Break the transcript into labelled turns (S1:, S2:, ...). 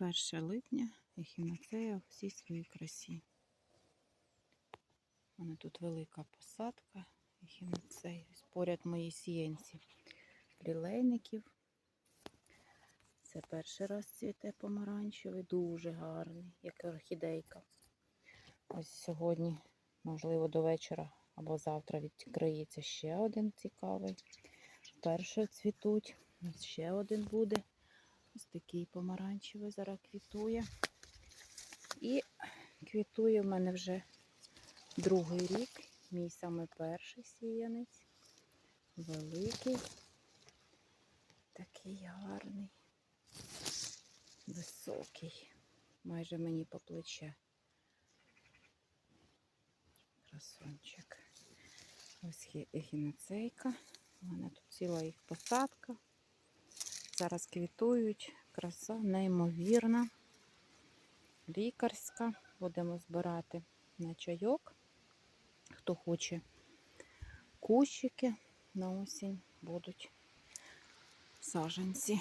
S1: 1 липня ехінацея у всій своїй красі. У мене тут велика посадка ехінацеї. Ось Поряд мої сіянці лілейників. Це перший раз цвіте помаранчевий, дуже гарний, як орхідейка. Ось сьогодні, можливо, до вечора або завтра відкриється ще один цікавий. Перше цвітуть, ще один буде. Ось такий помаранчевий зараз квітує. І квітує в мене вже другий рік. Мій саме перший сіянець. Великий. Такий гарний. Високий. Майже мені по плече. Красунчик. Ось є ехінацейка. У мене тут ціла їх посадка. Зараз квітують. Краса неймовірна. Лікарська. Будемо збирати на чайок. Хто хоче кущики на осінь будуть саженці.